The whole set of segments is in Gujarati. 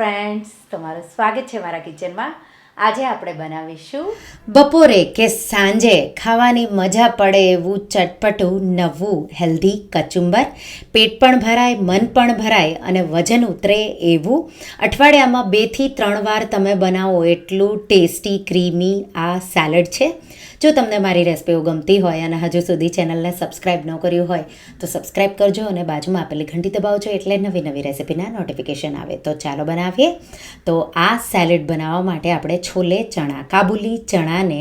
ફ્રેન્ડ્સ તમારું સ્વાગત છે મારા કિચનમાં આજે આપણે બનાવીશું બપોરે કે સાંજે ખાવાની મજા પડે એવું ચટપટું, નવું હેલ્ધી કચુંબર. પેટ પણ ભરાય, મન પણ ભરાય અને વજન ઉતરે એવું. અઠવાડિયામાં બેથી ત્રણ વાર તમે બનાવો એટલું ટેસ્ટી ક્રીમી આ સેલડ છે. જો તમને મારી રેસિપીઓ ગમતી હોય અને હજુ સુધી ચેનલને સબસ્ક્રાઈબ ન કર્યું હોય, તો સબસ્ક્રાઈબ કરજો અને બાજુમાં આપેલી ઘંટી દબાવજો એટલે નવી નવી રેસિપીના નોટિફિકેશન આવે. તો ચાલો બનાવીએ. તો આ સેલેડ બનાવવા માટે આપણે છોલે, ચણા, કાબુલી ચણાને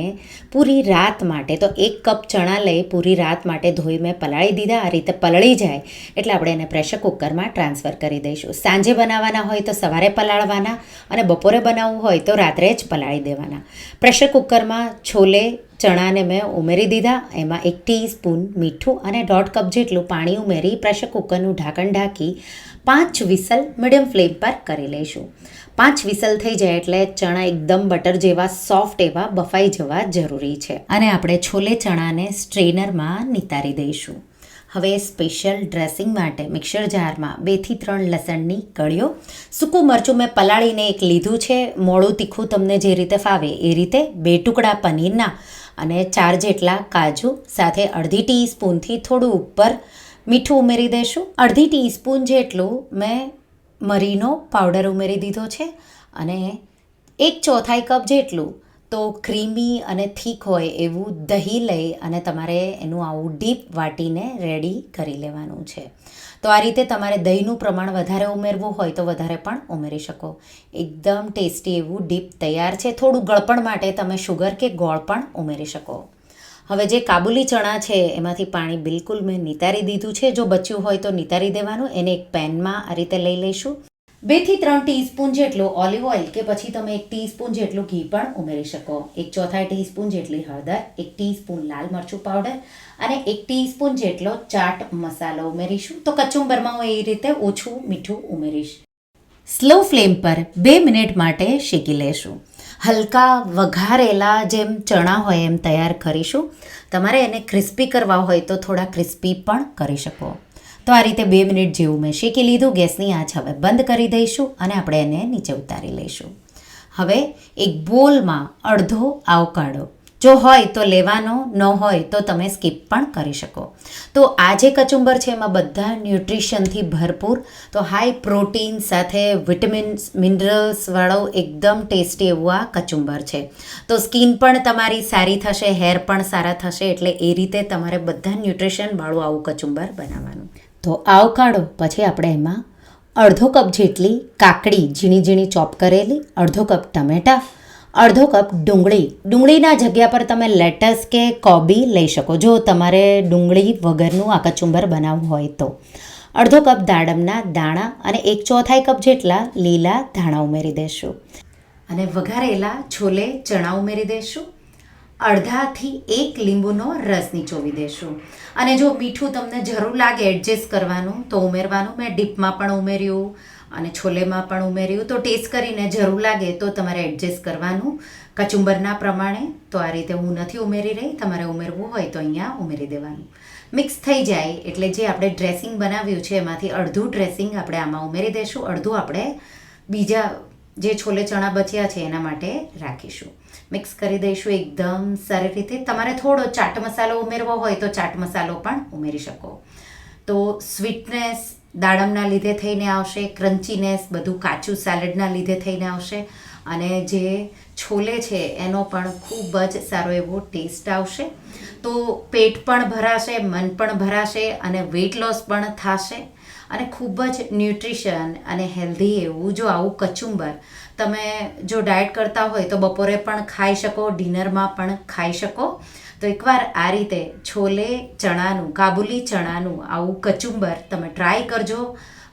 પૂરી રાત માટે, તો એક કપ ચણા લઈ પૂરી રાત માટે ધોઈ મેં પલાળી દીધા. આ રીતે પલળી જાય એટલે આપણે એને પ્રેશર કુકરમાં ટ્રાન્સફર કરી દઈશું. સાંજે બનાવવાના હોય તો સવારે પલાળવાના અને બપોરે બનાવવું હોય તો રાત્રે જ પલાળી દેવાના. પ્રેશર કુકરમાં છોલે ચણાને મેં ઉમેરી દીધા. એમાં એક ટીસ્પૂન મીઠું અને દોઢ કપ જેટલું પાણી ઉમેરી પ્રેશર કુકરનું ઢાંકણ ઢાંકી પાંચ વિસલ મીડિયમ ફ્લેમ પર કરી લઈશું. પાંચ વિસલ થઈ જાય એટલે ચણા એકદમ બટર જેવા સોફ્ટ એવા બફાઈ જવા જરૂરી છે. અને આપણે છોલે ચણાને સ્ટ્રેનરમાં નિતારી દઈશું. હવે સ્પેશિયલ ડ્રેસિંગ માટે મિક્સર જારમાં બેથી ત્રણ લસણની કળીઓ. સૂકું મરચું મેં પલાળીને એક લીધું છે. મોડું તીખું તમને જે રીતે ફાવે એ રીતે બે ટુકડા પનીરના અને ચાર જેટલા કાજુ સાથે અડધી ટીસ્પૂનથી થોડું ઉપર મીઠું ઉમેરી દઈશું અડધી ટીસ્પૂન જેટલું મેં મરીનો પાવડર ઉમેરી દીધો છે અને એક ચોથાઈ કપ જેટલું તો ક્રીમી અને થીક હોય એવું દહીં લઈ અને તમારે એનું આવું ડીપ વાટીને રેડી કરી લેવાનું છે. તો આ રીતે તમારે દહીંનું પ્રમાણ વધારે ઉમેરવું હોય તો વધારે પણ ઉમેરી શકો. એકદમ ટેસ્ટી એવું ડીપ તૈયાર છે. થોડું ગળપણ માટે તમે શુગર કે ગોળ પણ ઉમેરી શકો. હવે જે કાબુલી ચણા છે એમાંથી પાણી બિલકુલ મેં નિતારી દીધું છે. જો બચ્યું હોય તો નિતારી દેવાનું. એને એક પેનમાં આ રીતે લઈ લઈશું. બેથી ત્રણ ટીસ્પૂન જેટલું ઓલિવ ઓઇલ કે પછી તમે એક ટીસ્પૂન જેટલું ઘી પણ ઉમેરી શકો. એક ચોથાઈ ટીસ્પૂન જેટલી હળદર, એક ટીસ્પૂન લાલ મરચું પાવડર અને એક ટીસ્પૂન જેટલો ચાટ મસાલો ઉમેરીશું. તો કચુંબરમાં હું એ રીતે ઓછું મીઠું ઉમેરીશ. સ્લો ફ્લેમ પર બે મિનિટ માટે શેકી લેશું. હલકા વઘારેલા જેમ ચણા હોય એમ તૈયાર કરીશું. તમારે એને ક્રિસ્પી કરવા હોય તો થોડા ક્રિસ્પી પણ કરી શકો. તો આ રીતે બે મિનિટ જેવું મેં શેકી લીધું. ગેસની આંચ હવે બંધ કરી દઈશું અને આપણે એને નીચે ઉતારી લઈશું. હવે એક બોલમાં અડધો આવકાડો જો હોય તો લેવાનો, ન હોય તો તમે સ્કીપ પણ કરી શકો. તો આ જે કચુંબર છે એમાં બધા ન્યુટ્રિશનથી ભરપૂર. તો હાઈ પ્રોટીન સાથે વિટામિન્સ મિનરલ્સવાળો એકદમ ટેસ્ટી એવું આ કચુંબર છે. તો સ્કિન પણ તમારી સારી થશે, હેર પણ સારા થશે એટલે એ રીતે તમારે બધા ન્યુટ્રિશનવાળું આવું કચુંબર બનાવવાનું. તો આવકાડો પછી આપણે એમાં અડધો કપ જેટલી કાકડી ઝીણી ઝીણી ચોપ કરેલી, અડધો કપ ટમેટાં, અડધો કપ ડુંગળી. ડુંગળીના જગ્યા પર તમે લેટસ કે કોબી લઈ શકો. જો તમારે ડુંગળી વગરનું આ કચુંબર બનાવવું હોય તો. અડધો કપ દાડમના દાણા અને એક ચોથાઈ કપ જેટલા લીલા ધાણા ઉમેરી દેશું. અને વઘારેલા છોલે ચણા ઉમેરી દેશું. અડધાથી એક લીંબુનો રસ નીચોવી દેશું. અને જો મીઠું તમને જરૂર લાગે એડજસ્ટ કરવાનું, તો ઉમેરવાનું. મેં ડીપમાં પણ ઉમેર્યું અને છોલેમાં પણ ઉમેર્યું. તો ટેસ્ટ કરીને જરૂર લાગે તો તમારે એડજસ્ટ કરવાનું. કચુંબરના પ્રમાણે તો આ રીતે હું નથી ઉમેરી રહી. તમારે ઉમેરવું હોય તો અહીંયા ઉમેરી દેવાનું. મિક્સ થઈ જાય એટલે જે આપણે ડ્રેસિંગ બનાવ્યું છે, એમાંથી અડધું ડ્રેસિંગ આપણે આમાં ઉમેરી દઈશું અડધું આપણે બીજા જે છોલે ચણા બચ્યા છે એના માટે રાખીશું. મિક્સ કરી દઈશું એકદમ સારી રીતે. તમારે થોડો ચાટ મસાલો ઉમેરવો હોય તો ચાટ મસાલો પણ ઉમેરી શકો. તો સ્વીટનેસ દાડમના લીધે થઈને આવશે ક્રન્ચીનેસ બધું કાચું સેલેડના લીધે થઈને આવશે, અને જે છોલે છે એનો પણ ખૂબ જ સારો એવો ટેસ્ટ આવશે. તો પેટ પણ ભરાશે, મન પણ ભરાશે, અને વેઇટ લોસ પણ થશે. અને ખૂબ જ ન્યુટ્રિશન અને હેલ્ધી એવું જો આવું કચુંબર તમે જો ડાયટ કરતા હોય તો બપોરે પણ ખાઈ શકો ડિનરમાં પણ ખાઈ શકો. તો એકવાર આ રીતે છોલે ચણાનું, કાબુલી ચણાનું આવું કચુંબર તમે ટ્રાય કરજો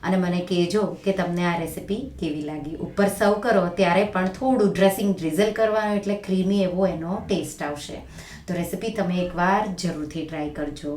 અને મને કહેજો કે તમને આ રેસિપી કેવી લાગી. ઉપર સર્વ કરો, ત્યારે પણ થોડું ડ્રેસિંગ ડ્રિઝલ કરવાનું એટલે ક્રીમી એવો એનો ટેસ્ટ આવશે. તો રેસિપી તમે એકવાર જરૂરથી ટ્રાય કરજો.